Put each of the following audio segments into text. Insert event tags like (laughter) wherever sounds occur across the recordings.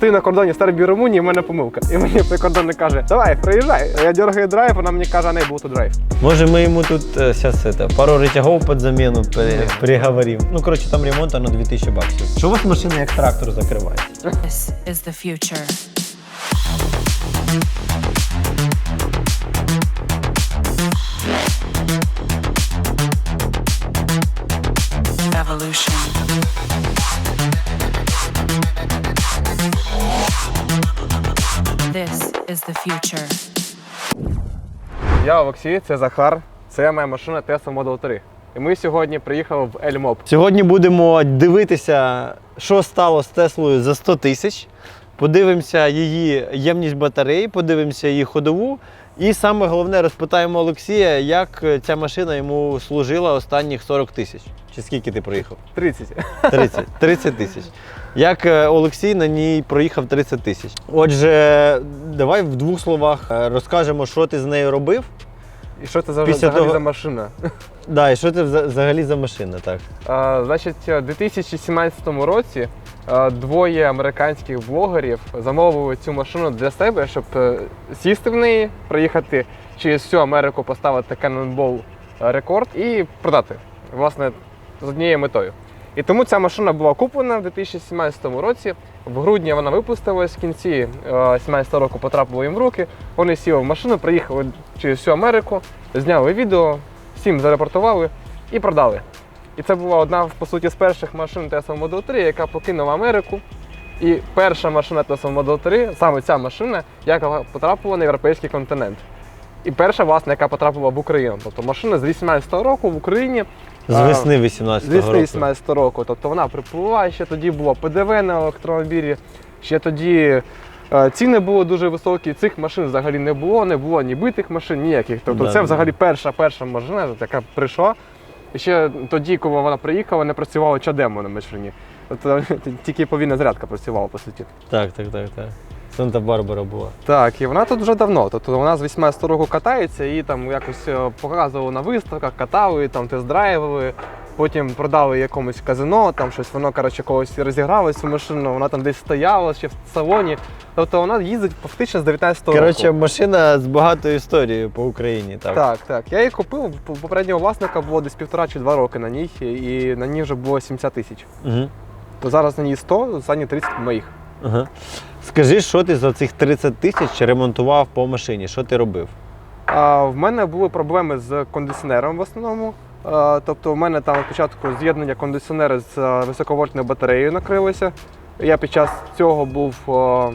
Ти на кордоні Сербії Румунії, в мене помилка. І мені прикордонник каже, давай, приїжджай. Я дергаю драйв, вона мені каже, не буду драйв. Може, мы ему тут сейчас это, пару рычагов под замену пере- переговорим. Ну, короче, там ремонт, оно 2000 баксів. Що у вас машина як трактор закриває? This is the future. The future. Я Олексій, це Захар, це моя машина Tesla Model 3. І ми сьогодні приїхали в Ельмоп. Сьогодні будемо дивитися, що стало з Теслою за 100 тисяч. Подивимося її ємність батареї, подивимося її ходову. І саме головне розпитаємо Олексія, як ця машина йому служила останніх 40 тисяч. Чи скільки ти проїхав? 30. 30, 30 тисяч. Як е, Олексій на ній проїхав 30 тисяч. Отже, давай в двох словах е, розкажемо, що ти з нею робив. І що це за, Після взагалі того- за машина? (laughs) Да, і що це вза- взагалі за машина, так? А, значить, у 2017 році а, двоє американських блогерів замовили цю машину для себе, щоб е, сісти в неї, проїхати через всю Америку, поставити Cannonball рекорд і продати. Власне, з однією метою. І тому ця машина була куплена в 2017 році. В грудні вона випустилась в кінці 2017 року потрапила їм в руки. Вони сіли в машину, приїхали через всю Америку, зняли відео, всім зарепортували і продали. І це була одна по суті з перших машин Tesla Model 3, яка покинула Америку. І перша машина Tesla Model 3, саме ця машина, яка потрапила на європейський континент. І перша, власне, яка потрапила в Україну. Тобто машина з 18-го року в Україні. З весни з 18 весни року. 18 року. Тобто вона припливла, ще тоді було ПДВ на електромобілі, ще тоді е, ціни були дуже високі. Цих машин взагалі не було, не було ні битих машин, ніяких. Тобто Да, це да. взагалі перша перша машина, яка прийшла. І ще тоді, коли вона приїхала, не працювало чадемо на машині. Тобто (laughs) тільки повільна зарядка працювала, по суті. Так, так, так, так. Санта-Барбара була. Так, і вона тут вже давно. Тобто вона з 18 року катається, її там якось е, показували на виставках, катали, там тест-драйвили. Потім продали якомусь казино, там щось воно коротше когось розіграло цю машину, вона там десь стояла ще в салоні. Тобто вона їздить фактично з 19 року. Коротше, машина з багатою історією по Україні. Так. Так, так. Я її купив, попереднього власника було десь півтора чи два роки на ній, і на ній вже було 70 тисяч. Угу. То зараз на ній 100, останні 30 моїх. Ага. Скажи, що ти за цих 30 тисяч ремонтував по машині? Що ти робив? А, в мене були проблеми з кондиціонером в основному. А, тобто, в мене там спочатку з'єднання кондиціонера з високовольтною батареєю накрилося. Я під час цього був. а,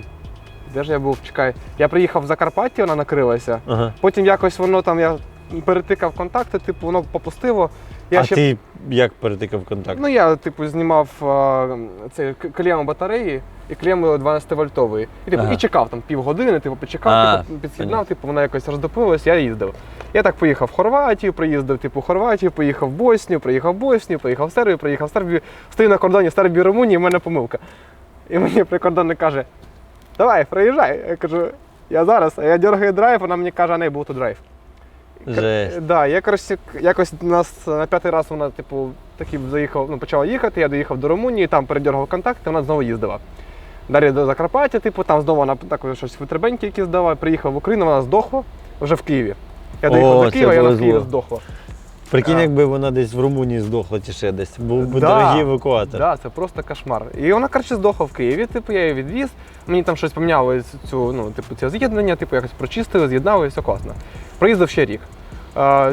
де ж я був? Чекай. Я приїхав в Закарпаття, вона накрилася. Ага. Потім якось воно там я перетикав контакти, типу, воно попустило. Я а ти як перетикав контакт? Ну я типу знімав а, цей к- батареї і клемму 12 вольтової. І типу Ага. і чекав там півгодини, типу, почекав, А, типу, підс'єднав, типу, вона якось роздопилась, я їздив. Я так поїхав в Хорватію, приїздив, типу, в Хорватію, поїхав в Боснію, приїхав в Боснію, поїхав в Сербію, приїхав в Сербію, стою на кордоні Сербії Румунії, в мене помилка. І мені прикордонник каже: Давай, приїжджай. Я кажу, я зараз, а я дергаю драйв, вона мені каже, а не був буду драйв. Жесть. Да, якось якось у нас на п'ятий раз вона, типу, таки заїхав, ну, почала їхати, я доїхав до Румунії, там передергав контакти, вона знову їздила. Далі до Закарпаття, типу, там знову вона також щось витребеньки які здала, приїхав в Україну, вона здохла вже в Києві. Я доїхав О, до Києва, і вона в. Києві здохла. Прикинь, А. якби вона десь в Румунії здохла чи ще десь. Був би Да, дорогий евакуатор. Да, це просто кошмар. І вона, коротше, здохла в Києві, типу, я її відвіз. Мені там щось поміняло цю, ну, типу, це з'єднання, типу, якось прочистили, з'єднали, все класно. Проїздив ще рік.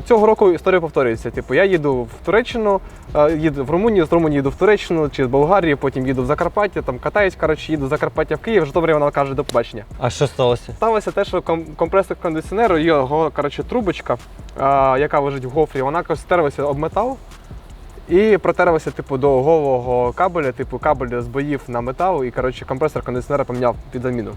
Цього року історія повторюється. Типу, я їду в Туреччину, їду в Румунію, з Румунії їду в Туреччину чи з Болгарії, потім їду в Закарпаття, там катаюсь, коротше, їду з Закарпаття в Київ, Житомирі вона каже до побачення. А що сталося? Сталося те, що компресор кондиціонеру, його коротше, трубочка, яка лежить в гофрі, вона стерлася об метал і протерлася типу, до голого кабеля, типу кабель з боїв на метал, і коротше, компресор кондиціонера поміняв під заміну.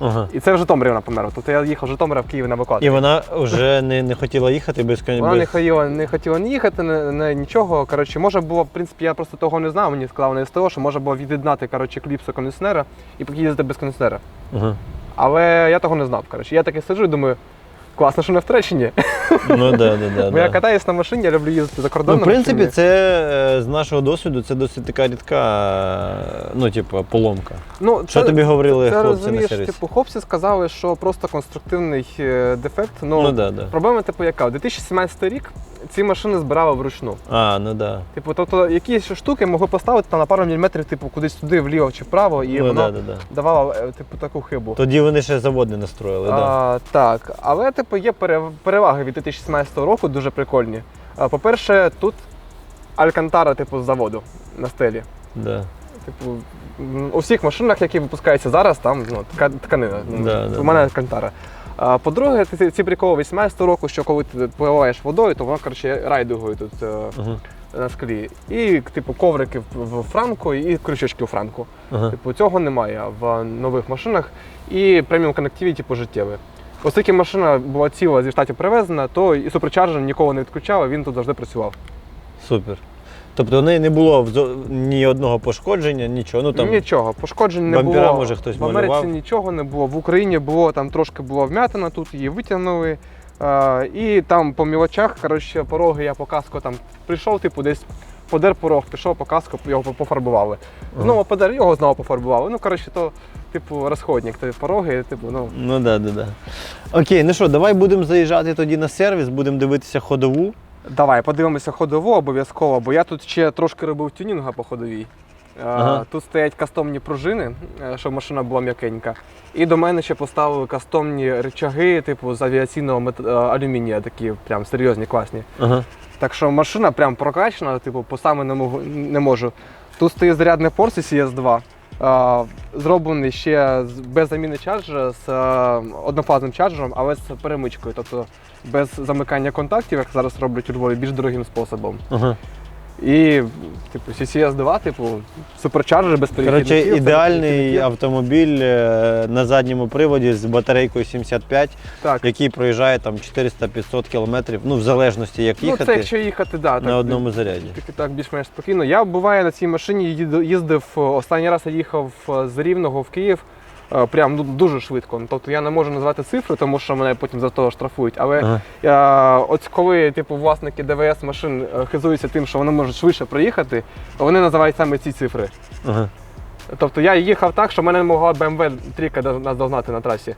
Ага. І це в Житомирі вона померла. Тобто я їхав з Житомира в Київ на евакуацію. І вона вже не, не хотіла їхати без. Вона не хотіла, не хотіла ні їхати, не, не нічого. Коротше, може було, в принципі, я просто того не знав. Мені сказали на СТО, що може було від'єднати коротше, кліпсу кондиціонера і їздити без кондиціонера. Ага. Але я того не знав. Коротше. Я таки сиджу і думаю, класно, що не в Туреччині. Ну да, да, да. Бо я да. катаюсь на машині, я люблю їздити за Ну, кордон. в принципі, це е, з нашого досвіду це досить така рідка, е, ну, типу, поломка. ну, Що тобі говорили це, хлопці на розумієш, сервісі? типу, хлопці сказали, що просто конструктивний е, дефект. Ну, Ну да, да. Проблема, типу, яка? 2017 рік ці машини збирали вручну. А, ну да. Типу, тобто якісь штуки могли поставити там на пару міліметрів, типу, кудись туди, вліво чи вправо, і ну, воно да, да, да. давало е, типу, таку хибу. Тоді вони ще завод не настроїли, так. Да. А, так, але типу є переваги від 2017 року, дуже прикольні. По-перше, тут алькантара, типу, з заводу на стелі. Да. Типу, у всіх машинах, які випускаються зараз, там ну, тканина. Ну, Да, у да, мене алькантара. А, по-друге, ці, приколи 18 року, що коли ти поливаєш водою, то воно коротше райдугою тут Ага. на склі. І типу коврики в, франку і крючочки у франку. Ага. Типу, цього немає в нових машинах. І преміум коннективіті пожиттєве. Оскільки машина була ціла зі штатів привезена, то і суперчарджер нікого не відключав, він тут завжди працював. Супер. Тобто в неї не було взо- ні одного пошкодження, нічого. Ну там Нічого, пошкоджень не бампера, було. може, хтось в Америці малював? нічого не було. В Україні було там трошки було вмятина, тут її витягнули. А, і там по мілочах, коротше, пороги я по каску там прийшов, типу, десь подер порог, пішов по каску, його пофарбували. Знову подер, його знову пофарбували. Ну, коротше, то, типу, розходник, то пороги, типу, ну. Ну да, да, да. Окей, ну що, давай будемо заїжджати тоді на сервіс, будемо дивитися ходову. Давай, подивимося ходову обов'язково, бо я тут ще трошки робив тюнінга по ходовій. Е, Ага. Тут стоять кастомні пружини, е, щоб машина була м'якенька. І до мене ще поставили кастомні рычаги, типу з авіаційного мет... е, алюмінія, такі прям серйозні, класні. Ага. Так що машина прям прокачана, типу, по саме не, можу, не можу. Тут стоїть зарядний порт CS2. е, Зроблений ще без заміни чарджера з е, однофазним чарджером, але з перемичкою, тобто без замикання контактів, як зараз роблять у Львові, більш дорогим способом. Ага. І, типу, CCS 2, типу, суперчарджер без Коротше, ідеальний перехідників. автомобіль е, на задньому приводі з батарейкою 75, Так. який проїжджає там 400-500 кілометрів, ну в залежності як Ну, їхати це якщо їхати, да, на так, одному заряді. Так, так більш-менш спокійно. Я буває на цій машині їду- їздив е, останній раз я їхав е, з Рівного в Київ. Прям ну, дуже швидко. Ну, Тобто я не можу назвати цифри, тому що мене потім за того штрафують. Але Ага. я, от коли типу, власники ДВС машин е, хизуються тим, що вони можуть швидше проїхати, вони називають саме ці цифри. Ага. Тобто я їхав так, що мене не могла BMW трійка до- наздогнати на трасі.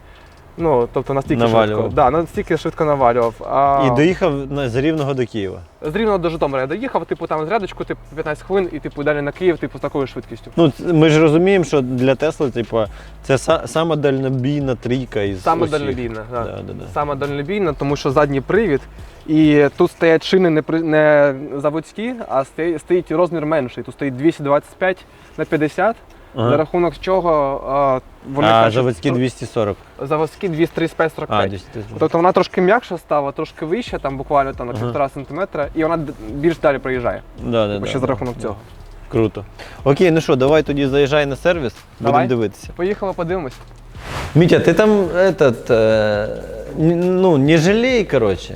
Ну, тобто настільки Навалював. швидко. Да, настільки швидко навалював. А І доїхав на- з Рівного до Києва. з Рівного до Житомира я доїхав, типу там зрядочку, типу 15 хвилин, і типу далі на Київ, типу з такою швидкістю. Ну, ц- ми ж розуміємо, що для Тесли, типу, це са- сама дальнобійна трійка із Саме усіх. дальнобійна. Да. Да, да, да. Саме дальнобійна, тому що задній привід. І тут стоять шини не, при- не заводські, а стоїть, стоїть розмір менший. Тут стоїть 225 на 50, Ага. за рахунок чого а, вони а кажуть, заводські що 240. заводські 235 А, 45 240. Тобто вона трошки м'якша стала, трошки вища, там буквально там, на Ага. півтора сантиметра, і вона д- більш далі проїжджає. Да, да, Бо да, ще за да. рахунок цього. Круто. Окей, ну що, давай тоді заїжджай на сервіс, Давай. будемо дивитися. Поїхали, подивимось. Митя, ты там этот, э, н- ну, не жалей, короче.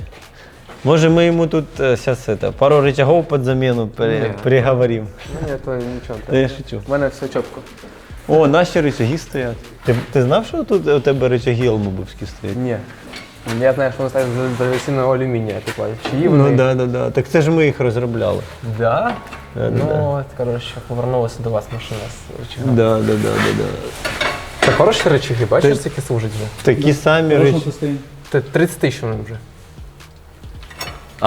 Может, мы ему тут сейчас это, пару рычагов под замену пере- Не. приговорим. Ну, ні, то нічого. Та я шучу. У мене все чітко. О, наші рычаги стоять. Ти, ти знав, що тут у тебе рычаги алмобовські стоять? Ні. Я знаю, що вони ставлять з традиційного алюмінія, типу. Чиї вони? Ну да, да, да. Так це ж ми їх розробляли. Да? Да, да, ну, да. от, коротше, повернулася до вас машина з речагами. Да, да, да, да, да. Це хороші речаги, бачиш, Ти- скільки служать вже? Такі самі речі. Це 30 тисяч вони вже.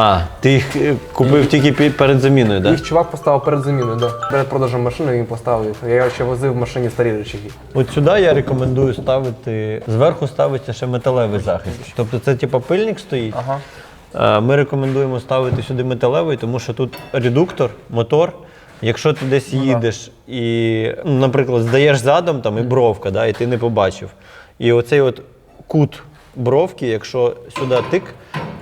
А, ти їх е, купив тільки пі- перед заміною, так? Їх чувак поставив перед заміною, да. перед продажем машини він поставив. Я ще возив в машині старі речаги. От сюди я рекомендую ставити, зверху ставиться ще металевий захист. Тобто це типу пильник стоїть. Ага. Е, Ми рекомендуємо ставити сюди металевий, тому що тут редуктор, мотор. Якщо ти десь Ну їдеш і, ну, наприклад, здаєш задом там і бровка, да, і ти не побачив. І оцей от кут бровки, якщо сюди тик,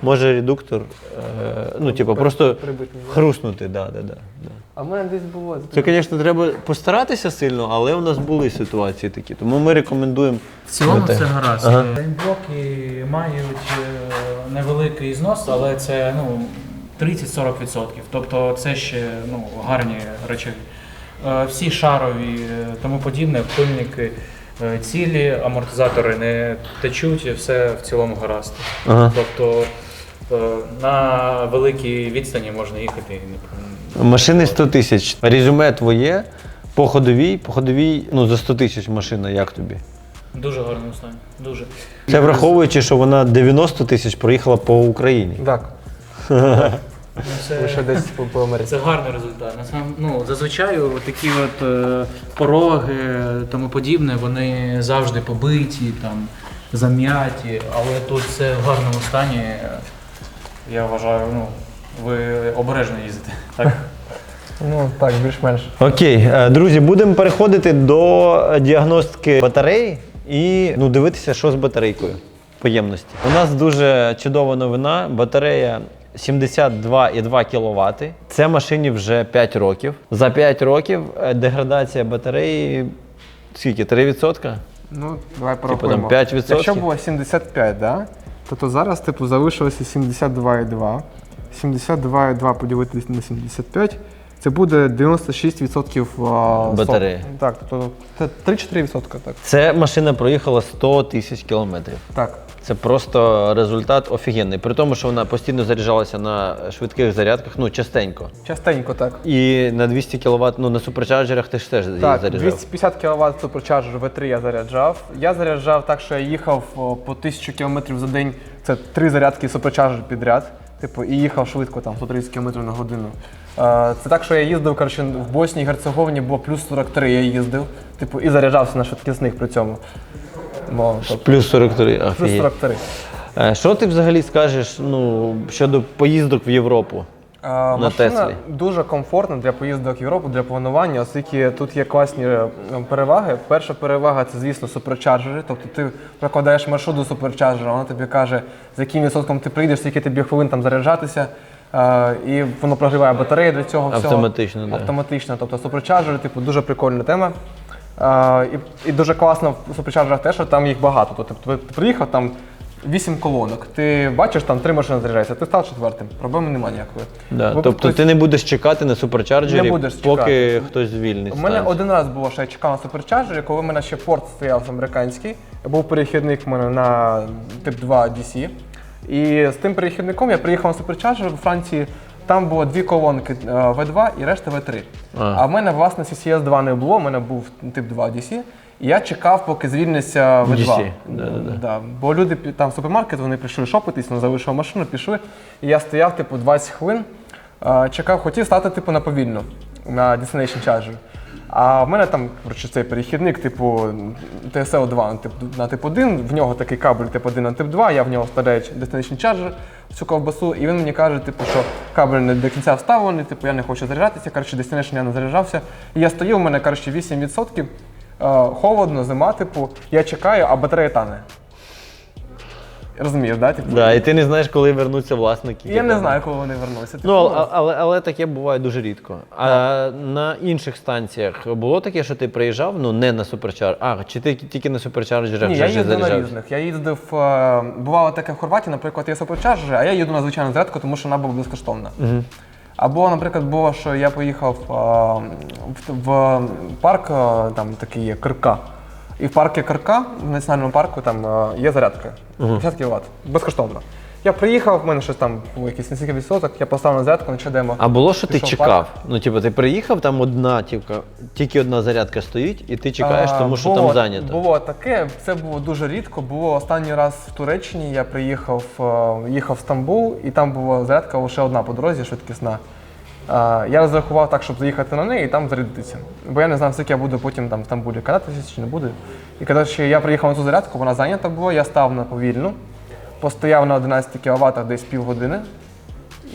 може редуктор, е, ну, типу, просто прибити, да? хруснути. Да, да, да, да. А в мене десь було. Це, звісно, треба постаратися сильно, але у нас були ситуації такі. Тому ми рекомендуємо. В цілому все гаразд. Ага. Блоки мають е, невеликий знос, але це ну, 30-40%. Тобто це ще ну, гарні речі. Е, Всі шарові е, тому подібне, пильники е, цілі, амортизатори не течуть, і все в цілому гаразд. Ага. Тобто Е, На великій відстані можна їхати. Машини 100 тисяч. Резюме твоє по ходовій, по ходовій, ну за 100 тисяч машина, як тобі? Дуже гарному стані. Дуже. Це враховуючи, що вона 90 тисяч проїхала по Україні. Так, Ну, це... десь по, по Америці. Це гарний результат. На сам, ну, зазвичай такі от е, пороги тому подібне, вони завжди побиті, там, зам'яті, але тут це в гарному стані. Я вважаю, ну, ви обережно їздите. (laughs) Так? Ну так, більш-менш. Окей, е, друзі, будемо переходити до діагностики батареї і ну, дивитися, що з батарейкою по ємності. У нас дуже чудова новина. Батарея 72,2 кВт. Це машині вже 5 років. За 5 років е, деградація батареї скільки? 3%? Ну, давай Типу порахуємо. там 5%? Якщо було 75, да? То, то зараз типу, залишилося 72,2. 72,2 поділити на 75. Це буде 96% а, Батареї. Так, тобто це 3-4%, так. Це машина проїхала 100 тисяч кілометрів. Так. Це просто результат офігенний. При тому, що вона постійно заряджалася на швидких зарядках, ну частенько. Частенько так. І на 200 кВт, ну на суперчарджерах ти ж теж її Так, заряджав. 250 кВт суперчарджер V3 я заряджав. Я заряджав так, що я їхав о, по 1000 км за день. Це три зарядки суперчарджер підряд. Типу, і їхав швидко, там 130 км на годину. Е, Це так, що я їздив, коротше, в Боснії і Герцеговині було плюс 43, я їздив. Типу, і заряджався на швидкісних при цьому. Ну, тобто, Плюс 43, плюс офігеть. 43. Е, Що ти взагалі скажеш ну, щодо поїздок в Європу? Е, На Машина Теслі. дуже комфортна для поїздок в Європу, для планування, оскільки тут є класні е, переваги. Перша перевага це, звісно, суперчарджери. Тобто ти прокладаєш маршрут до суперчарджера, вона тобі каже, з яким відсотком ти прийдеш, скільки тобі хвилин там заряджатися. Е, І воно прогріває батареї для цього всього. Автоматично, да. Автоматично. Тобто суперчарджери, типу, дуже прикольна тема. Е, І, і дуже класно в суперчарджерах те, що там їх багато. Тобто ти приїхав там. Вісім колонок. Ти бачиш, там три машини заряджаються, ти став четвертим. Проблеми немає ніякої. Да. Тобто хтось- ти не будеш чекати на суперчарджері, Не будеш поки чекати. хтось звільнить. У мене один раз було, що я чекав на суперчарджері, коли в мене ще порт стояв американський. Був перехідник в мене на тип 2 DC. І з тим перехідником я приїхав на суперчарджер у Франції. Там було дві колонки е, V2 і решта V3. А. А в мене, власне, CCS 2 не було, у мене був тип 2 DC. І я чекав, поки звільниться V2. DC, да-да-да. Да. Бо люди там в супермаркет, вони прийшли шопитись, ну, залишив машину, пішли. І я стояв, типу, 20 хвилин, е, чекав, хотів стати, типу, на повільну, на Destination Charger. А в мене там, коротше, цей перехідник, типу, TSL 2 на тип, на тип 1, в нього такий кабель тип 1 на тип 2, я в нього вставляю Destination Charger в цю ковбасу, і він мені каже, типу, що кабель не до кінця вставлений, типу, я не хочу заряджатися, коротше, Destination я не заряджався. І я стою, у мене, коротше, 8%, е, холодно, зима, типу, я чекаю, а батарея тане. Розумієш, да? Типу, Да, і ти не знаєш, коли вернуться власники. Я не знаю, коли вони вернуться. Типу, Ну, але, але, але таке буває дуже рідко. А на інших станціях було таке, що ти приїжджав, ну не на суперчар. А, чи ти тільки на суперчарджерах Ні, вже я їздив на заряджався? різних. Я їздив, е, бувало таке в Хорватії, наприклад, є суперчарджери, а я їду на звичайну зарядку, тому що вона була безкоштовна. Або, наприклад, було, що я поїхав е, в, в парк, е, там такий є Кирка. І в парку Кирка, в національному парку, там е, є зарядка 50 кВт, безкоштовно. Я приїхав, в мене щось там було якийсь нескільки відсоток, я поставив на зарядку, на демо. А було, що ти Пішов в чекав? парк. Ну, типу, ти приїхав, там одна, тільки, тільки одна зарядка стоїть, і ти чекаєш, А, тому що було, там зайнято. Було таке, це було дуже рідко. Було останній раз в Туреччині. Я приїхав, е, їхав в Стамбул, і там була зарядка лише одна по дорозі, швидкісна. Я розрахував так, щоб заїхати на неї і там зарядитися. Бо я не знав, скільки я буду потім там в Стамбулі кататися чи не буду. І ще я приїхав на цю зарядку, вона зайнята була, я став на повільну, постояв на 11 кВт десь півгодини.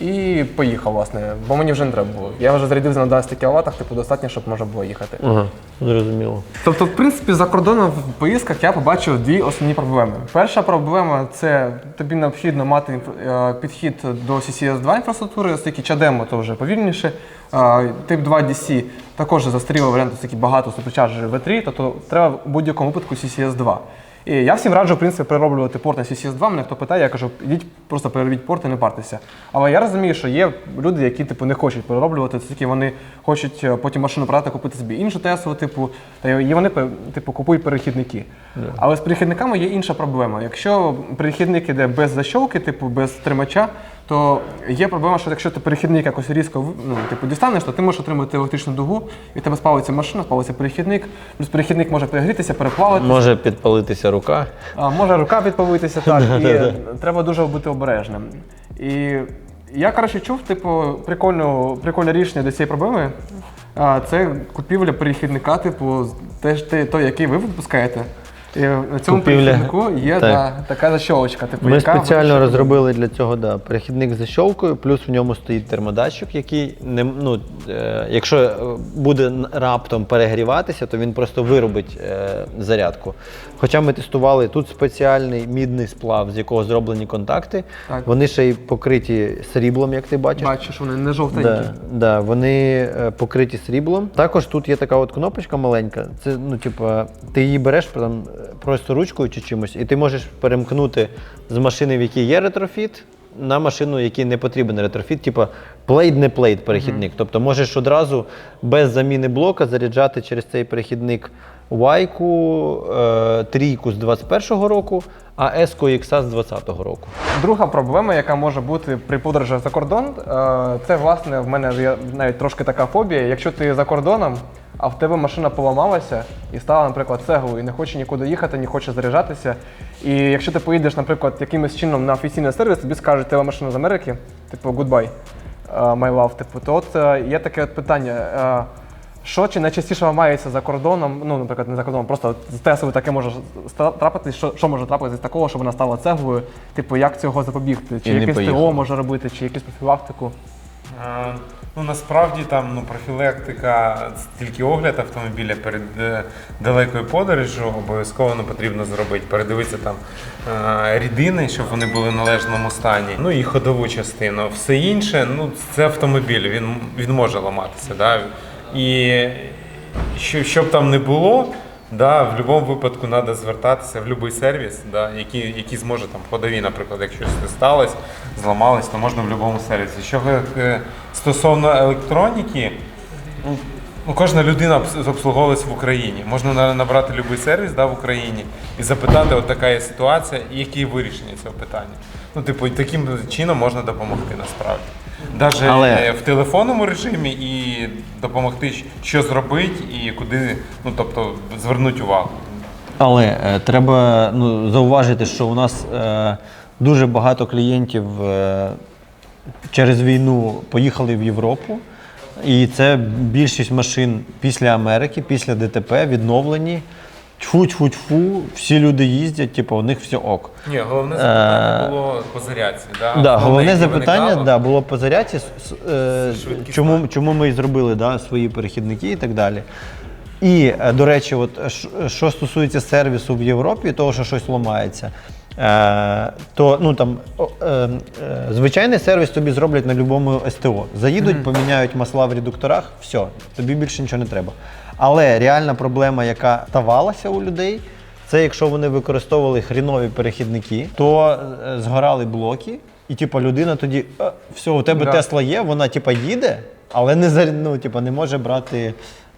І поїхав, власне, бо мені вже не треба було. Я вже зарядився на 11 кВт, типу достатньо, щоб можна було їхати. Ага, зрозуміло. Тобто, в принципі, за кордоном в поїздках я побачив дві основні проблеми. Перша проблема це тобі необхідно мати е, підхід до CCS 2 інфраструктури, оскільки чадемо то вже повільніше. Е, Тип 2 DC також застарілий варіант, оскільки багато суперчарджерів V3, тобто треба в будь-якому випадку CCS 2. І я всім раджу, в принципі, перероблювати порт на CCS 2. Мене хто питає, я кажу, ідіть просто переробіть порт і не партеся. Але я розумію, що є люди, які типу не хочуть перероблювати, тільки вони хочуть е, потім машину продати, купити собі іншу Теслу, типу, та і вони типу купують перехідники. Але з перехідниками є інша проблема. Якщо перехідник іде без защолки, типу без тримача, то є проблема, що якщо ти перехідник якось різко ну, типу, дістанеш, то ти можеш отримати електричну дугу, і в тебе спалиться машина, спалиться перехідник, плюс перехідник може перегрітися, переплавитися. Може підпалитися рука. А, може рука підпалитися, (laughs) так. і треба дуже бути обережним. І я, коротше, чув, типу, прикольну, прикольне рішення до цієї проблеми. А, Це купівля перехідника, типу, теж той, який ви випускаєте. І на цьому Купівля- перехіднику є так. да, така защолочка. Типу, Ми яка спеціально вирішує- розробили для цього да, перехідник з защолкою, плюс в ньому стоїть термодатчик, який не ну, е, якщо е, буде н- раптом перегріватися, то він просто виробить е, зарядку. Хоча ми тестували тут спеціальний мідний сплав, з якого зроблені контакти. Так. Вони ще й покриті сріблом, як ти бачиш. Бачиш, вони не жовтенькі. Да, да, вони е, покриті сріблом. Також тут є така от кнопочка маленька. Це ну, типа, ти її береш там, е, просто ручкою чи чимось, і ти можеш перемкнути з машини, в якій є ретрофіт, на машину, якій не потрібен ретрофіт, типа плейт не плейт перехідник. Тобто можеш одразу без заміни блока заряджати через цей перехідник Вайку, е, трійку з 21-го року, а Еско Ікса з 20-го року. Друга проблема, яка може бути при подорожах за кордон, е, це власне в мене навіть трошки така фобія. Якщо ти за кордоном, а в тебе машина поламалася і стала, наприклад, цеглою, і не хоче нікуди їхати, не хоче заряджатися. І якщо ти поїдеш, наприклад, якимось чином на офіційний сервіс, тобі скажуть, тебе машина з Америки, типу goodbye, е, my love, типу, то от є таке от питання. Що чи найчастіше ламається за кордоном, ну, наприклад, не за кордоном, просто з Теслою таке може трапитись, що, що може трапитись з такого, що вона стала цеглою, типу, як цього запобігти? Чи І не якесь поїхала. ТО може робити, чи якусь профілактику? Е, Ну насправді там ну, профілактика, тільки огляд автомобіля перед е, далекою подорожжю обов'язково ну, потрібно зробити. Передивитися там е, рідини, щоб вони були в належному стані. Ну і ходову частину. Все інше, ну це автомобіль, він, він може ламатися. Да? І що, щоб там не було, да, в будь-якому випадку треба звертатися в будь-який сервіс, да, який, який зможе там ходові, наприклад, якщо щось сталося, зламалось, то можна в будь-якому сервісі. Що е, стосовно електроніки, ну, ну, кожна людина обс- обслуговувалась в Україні. Можна на- набрати будь-який сервіс да, в Україні і запитати, от така є ситуація, і які вирішення цього питання. Ну, типу, таким чином можна допомогти насправді. Навіть Але- в телефонному режимі і допомогти, що зробити і куди, ну тобто, звернути увагу. Але е, треба ну, зауважити, що у нас е, дуже багато клієнтів е, через війну поїхали в Європу. І це більшість машин після Америки, після ДТП відновлені. Тьфу-тьфу-тьфу, всі люди їздять, типу, у них все ок. Ні, головне запитання Е, було по зарядці. Да? Да, головне запитання да, було по зарядці, е, чому, чому ми і зробили да, свої перехідники і так далі. І, е, до речі, от, е, що стосується сервісу в Європі, того, що щось ламається, е, то ну, там, е, е, звичайний сервіс тобі зроблять на будь-якому СТО. Заїдуть, поміняють масла в редукторах, все, тобі більше нічого не треба. Але реальна проблема, яка ставалася у людей, це якщо вони використовували хрінові перехідники, то е, згорали блоки, і типу, людина тоді, «Е, все, у тебе Да. Тесла є, вона типу, їде, але не, ну, типу, не може брати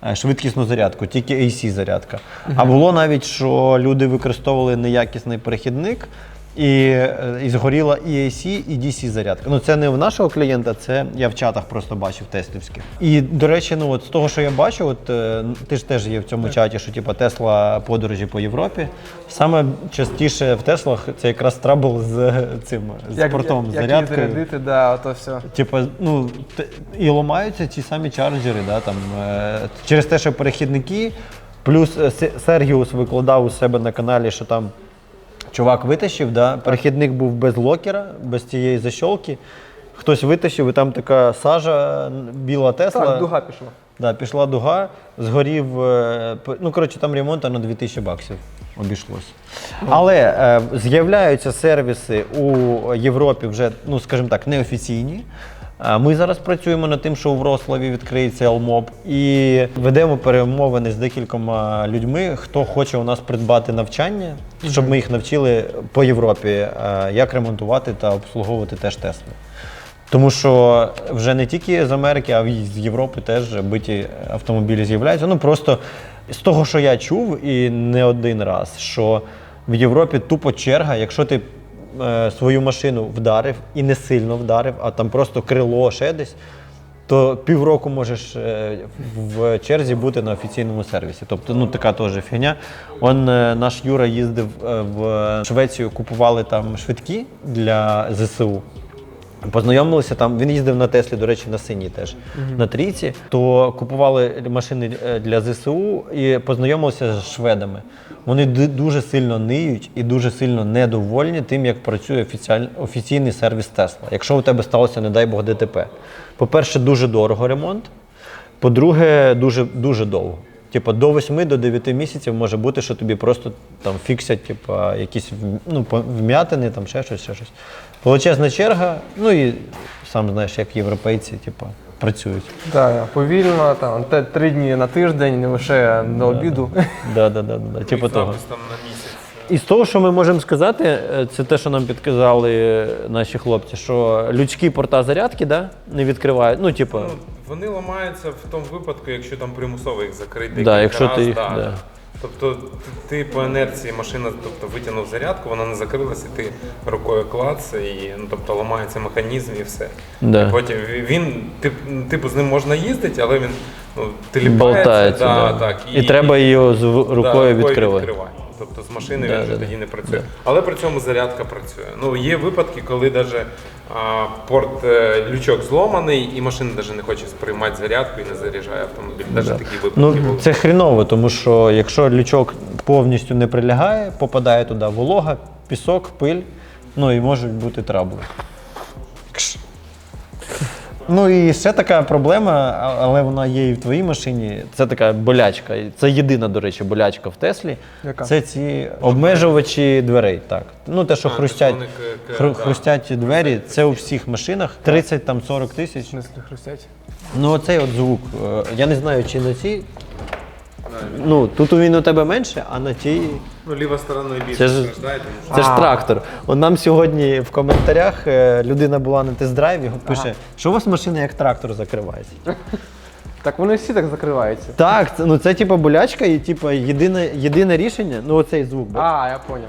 е, швидкісну зарядку, тільки AC зарядка. А було навіть, що люди використовували неякісний перехідник. І, е, і згоріла і AC, і DC зарядка. Ну це не в нашого клієнта, це я в чатах просто бачив теслівських. І до речі, ну от з того, що я бачу, от е, ти ж теж є в цьому чаті, що типу, Тесла подорожі по Європі. Саме частіше в Теслах це якраз трабл з цим з портом, з як, як зарядити, да, то все. Типа, ну і ламаються ті самі чарджери, да, там, е, через те, що перехідники. Плюс е, Сергіус викладав у себе на каналі, що там чувак витащив, да, перехідник був без локера, без цієї защолки. Хтось витащив, і там така сажа, біла Тесла. Так, дуга пішла. Да, пішла дуга, згорів. е, п- Ну, коротше, там ремонт на 2000 баксів обійшлося. Але е, з'являються сервіси у Європі вже, ну скажімо так, неофіційні. Ми зараз працюємо над тим, що у Врославі відкриється Елмоб, і ведемо перемовини з декількома людьми, хто хоче у нас придбати навчання, щоб ми їх навчили по Європі, е, як ремонтувати та обслуговувати теж Тесли. Тому що вже не тільки з Америки, а й з Європи теж биті автомобілі з'являються. Ну просто з того, що я чув, і не один раз, що в Європі тупо черга, якщо ти е, свою машину вдарив і не сильно вдарив, а там просто крило ще десь, то півроку можеш е, в черзі бути на офіційному сервісі. Тобто, ну така теж фігня. Он е, наш Юра їздив в Швецію, купували там швидкі для ЗСУ. Познайомилися там. Він їздив на Теслі, до речі, на синій теж на трійці. То купували машини е, для ЗСУ і познайомилися з шведами. Вони дуже сильно ниють і дуже сильно недовольні тим, як працює офіційний сервіс Тесла. Якщо у тебе сталося, не дай Бог, ДТП. По-перше, дуже дорого ремонт. По-друге, дуже, дуже довго. Типу, до 8 до 9 місяців може бути, що тобі просто там фіксять, типу, якісь ну, вм'ятини, там ще щось, ще щось. Величезна черга, ну і сам знаєш, як європейці, типу, працюють. Так, повільно, там те- три дні на тиждень, не лише до обіду. Да, да, да, да, типу того. Запис там на місяць. І з того, що ми можемо сказати, е, це те, що нам підказали наші хлопці, що людські порта зарядки да, не відкривають. Ну, типу, Ну, вони ламаються в тому випадку, якщо там примусово їх закрити. Да, якщо ти раз, їх- да. да. Тобто ти по інерції машина тобто, витягнув зарядку, вона не закрилася, і ти рукою клац, і ну, тобто, ламається механізм і все. Да. І потім він, тип, типу, з ним можна їздити, але він ну, теліпається. болтається. да, да. Так, і, треба її з в- да, відкривати. відкривати. Тобто з машини Да, він вже да, тоді да. не працює. Але при цьому зарядка працює. Ну, є випадки, коли навіть а, порт е, лючок зломаний, і машина навіть не хоче сприймати зарядку і не заряджає автомобіль. Навіть такі випадки Ну, були. це хріново, тому що якщо лючок повністю не прилягає, попадає туди волога, пісок, пиль, ну і можуть бути трабли. Ну і ще така проблема, але вона є і в твоїй машині. Це така болячка. Це єдина, до речі, болячка в Теслі. Яка? Це ці обмежувачі дверей. Так. Ну, те, що А, хрустять, к- хру- да. хрустять двері, це у всіх машинах 30-40 тисяч. В хрустять. Ну, оцей от звук. е, Я не знаю, чи на цій. Ну, тут він у тебе менше, а на тій. Ну, ліва сторона більше Це ж- страждає, тому що Це ж трактор. От нам сьогодні в коментарях е, людина була на тест-драйві, пише, що у вас машина як трактор закривається. (laughs) Так вони всі так закриваються. Так, це, ну це типу болячка і типу єдине, єдине рішення, ну оцей звук. бачиш? А, я поняв.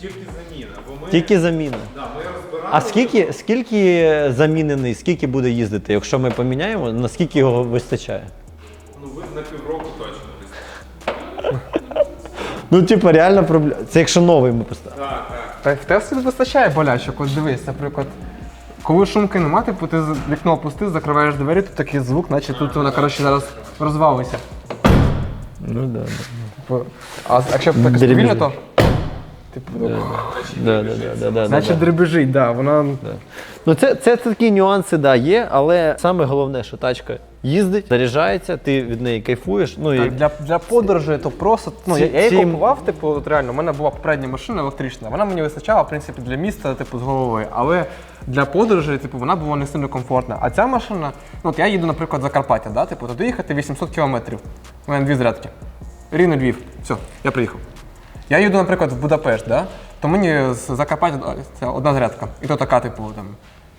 тільки заміна. Бо ми, Тільки заміна. да, ми розбирали. А скільки, скільки замінений, скільки буде їздити, якщо ми поміняємо, наскільки його вистачає? Ну, ви на півроку точно десь. Ну, типу, реально проблема. Це якщо новий ми поставимо. Так, так. Та в Теслі вистачає болячок. От дивись, наприклад, коли шумки нема, типу ти з- вікно опустив, закриваєш двері, тут такий звук, наче тут вона коротше зараз розвалиться. Ну да, да. Типу, а якщо так Дребіжить. повільно, то. Типу, Да, да, да, да, да, наче да. дребежить, да, вона. Ну, це, це такі нюанси, да, є, але саме головне, що тачка їздить, заряджається, ти від неї кайфуєш. Ну, і... Так, для, для подорожі то просто. Ну, Ці- я, я її ці- купував, типу, от реально, у мене була попередня машина електрична. Вона мені вистачала, в принципі, для міста, типу, з головою. Але для подорожі, типу, вона була не сильно комфортна. А ця машина, ну от я їду, наприклад, в Закарпаття, да? типу, туди їхати 800 кілометрів. У мене дві зарядки. Рівно Львів. Все, я приїхав. Я їду, наприклад, в Будапешт, да? то мені з Закарпаття одна зарядка. І то така, типу, там,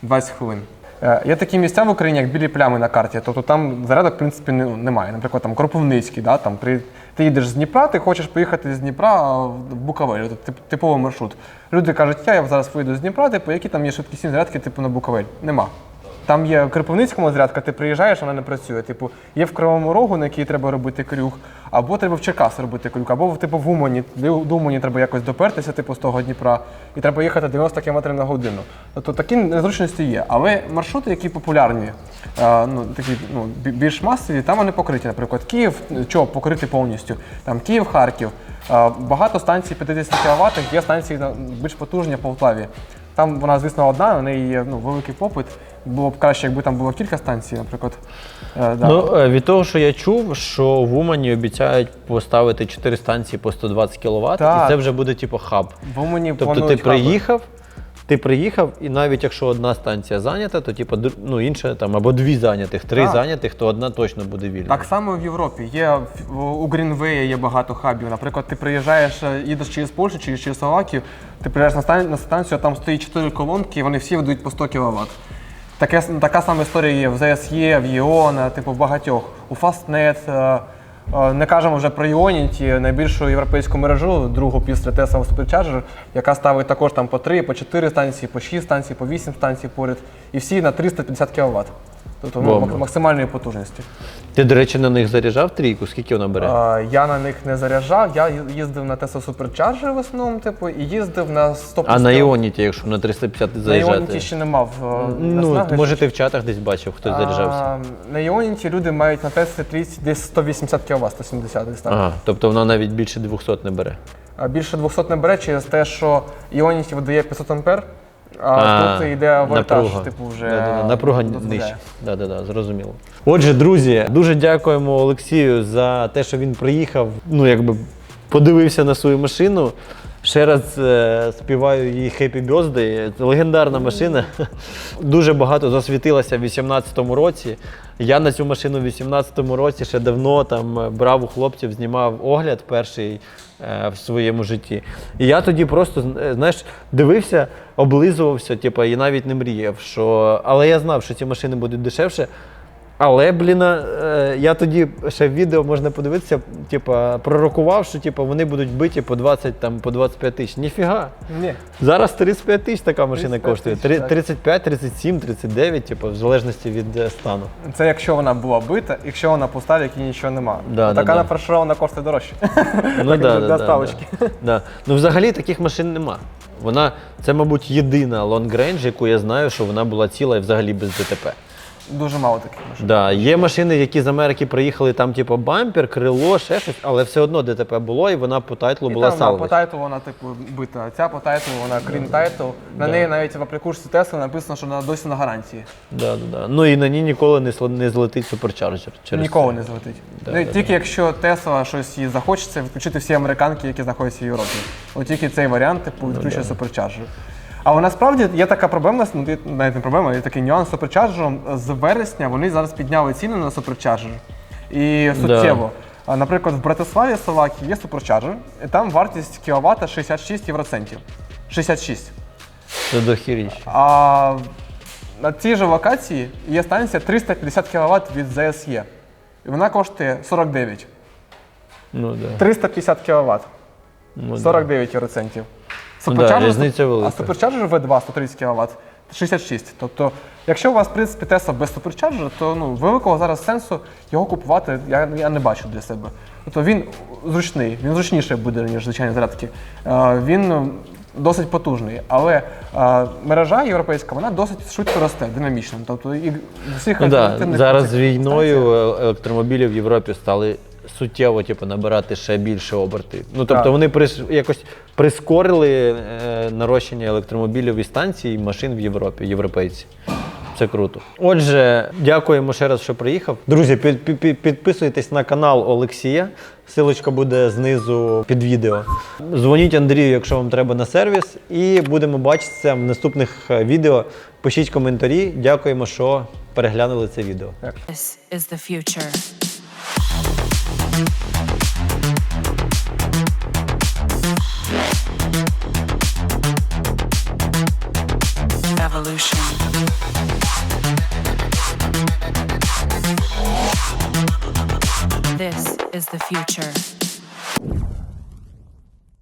20 хвилин. Е, Є такі місця в Україні, як білі плями на карті. Тобто там зарядок, в принципі, не- немає. Наприклад, там Кропивницький, да? там, при, ти їдеш з Дніпра, ти хочеш поїхати з Дніпра в Буковель, От тип- типовий маршрут. Люди кажуть, я зараз вийду з Дніпра, типу, які там є швидкісні зарядки, типу, на Буковель. Нема. Там є в Кропивницькому зарядка, ти приїжджаєш, вона не працює. Типу, є в Кривому Рогу, на який треба робити крюк, або треба в Черкас робити крюк, або типу в Умані. До Умані треба якось допертися, типу, з того Дніпра, і треба їхати 90 км на годину. Тобто такі незручності є. Але маршрути, які популярні, е, ну, такі ну, більш масові, там вони покриті. Наприклад, Київ, що покрити повністю. Там Київ, Харків. Е, Багато станцій 50 кВт, є станції більш потужні в Полтаві. Там вона, звісно, одна, у неї є ну, великий попит. Було б краще, якби там було кілька станцій, наприклад. Е, да. Ну, е, від того, що я чув, що в Умані обіцяють поставити 4 станції по 120 кВт, і Так. це вже буде типу хаб. Бо мені Тобто ти планують хаби. приїхав, Ти приїхав, і навіть якщо одна станція зайнята, то типу, ну, інша там або дві зайнятих, три Так. зайнятих, то одна точно буде вільна. Так само в Європі. Є в- у Грінвеї є багато хабів. Наприклад, ти приїжджаєш, е, їдеш через Польщу чи через Словакію, ти приїжджаєш на станцію, на станцію, а там стоїть 4 колонки, і вони всі ведуть по 100 кВт. Таке, така сама історія є в ЗСЄ, в ЄОН, е, типу в багатьох. У Fastnet. е, Не кажемо вже про Ionity, найбільшу європейську мережу, другу після Tesla Supercharger, яка ставить також там по 3, по 4 станції, по 6 станцій, по 8 станцій поряд. І всі на 350 кВт. Тобто ну, Бомба. максимальної потужності. Ти, до речі, на них заряджав трійку, скільки вона бере? Е, Я на них не заряджав, я їздив на Tesla Supercharger в основному, типу, і їздив на 100 А на Іоніті, якщо на 350 На заїжджати? Іоніті ще не мав. е, Ну, наснаги. може, ти в чатах десь бачив, хтось заряджався. А, На Іоніті люди мають на Tesla 30 десь 180 кВт, 170 десь так. Ага, тобто вона навіть більше 200 не бере. А більше 200 не бере через те, що Іоніті видає 500 ампер, а, А, тут йде вольтаж, напруга. типу, вже Да-да-да, напруга дозволяє. нижча. Да, да, да, зрозуміло. Отже, друзі, дуже дякуємо Олексію за те, що він приїхав. Ну, якби подивився на свою машину. Ще раз е, співаю їй Happy Birthday. Це легендарна машина. (laughs) Дуже багато засвітилася в 2018 році. Я на цю машину в 2018 році ще давно там е, брав у хлопців, знімав огляд перший в своєму житті. І я тоді просто е, знаєш, дивився, облизувався, типу, і навіть не мріяв. Що... Але я знав, що ці машини будуть дешевше. Але, блін, е, я тоді ще в відео можна подивитися, типа, пророкував, що типа, вони будуть биті по 20, там, по 25 тисяч. Ніфіга. Ні. Зараз 35 тисяч така машина 35 коштує. тисяч, так. 35, 37, 39, типу, в залежності від е, стану. Це якщо вона була бита, якщо вона пуста, в якій нічого нема. Да, така да, да. нафарширована коштує дорожче. Ну, (laughs) да, для да, ставочки. Да, да. Ну, взагалі таких машин нема. Вона, це, мабуть, єдина long range, яку я знаю, що вона була ціла і взагалі без ДТП. Дуже мало таких машин. Да, є машини, які з Америки приїхали, там, типу, бампер, крило, ще щось, але все одно ДТП було, і вона по тайтлу І була там, по салваж. тайту вона типу бита. Ця по тайту, вона крім тайту. На Да. неї навіть в аплікушці Tesla написано, що вона досі на гарантії. Да, да, да. Ну і на ній ніколи не, сл- не злетить суперчарджер. Через Ніколи не злетить. Да, ну, да, тільки якщо Tesla щось їй захочеться, відключити всі американки, які знаходяться в Європі. От тільки цей варіант, типу, Ну, відключує суперчарджер. Але насправді є така проблема, ну навіть не проблема, є такий нюанс з суперчарджером. З вересня вони зараз підняли ціни на суперчарджер. І суттєво. А, Наприклад, в Братиславі Словакії є суперчарджер, і там вартість кіловата 66 євроцентів. 66. Це дохіріч. А на цій же локації є станція 350 кВт від ЗСЄ. І вона коштує 49. Ну, да. 350 кВт. Ну, да. 49 євроцентів. Ну да, різниця велика. А суперчарджер V2 130 кВт 66. Тобто, якщо у вас, в принципі, Тесла без суперчарджера, то ну, великого зараз сенсу його купувати я, я не бачу для себе. Тобто він зручний, він зручніший буде, ніж звичайні зарядки. Е, він досить потужний, але е, мережа європейська вона досить швидко росте, динамічно. Тобто і всіх Ну, да. Зараз з війною е, електромобілі в Європі стали суттєво типу, набирати ще більше оберти. Ну, тобто Так. вони прис- якось прискорили е, нарощення електромобілів і станцій і машин в Європі, європейці. Це круто. Отже, дякуємо ще раз, що приїхав. Друзі, під, під- під- підписуйтесь на канал Олексія. Силочка буде знизу під відео. Дзвоніть Андрію, якщо вам треба на сервіс, і будемо бачитися в наступних е, відео. Пишіть коментарі. Дякуємо, що переглянули це відео. This is the future. Future.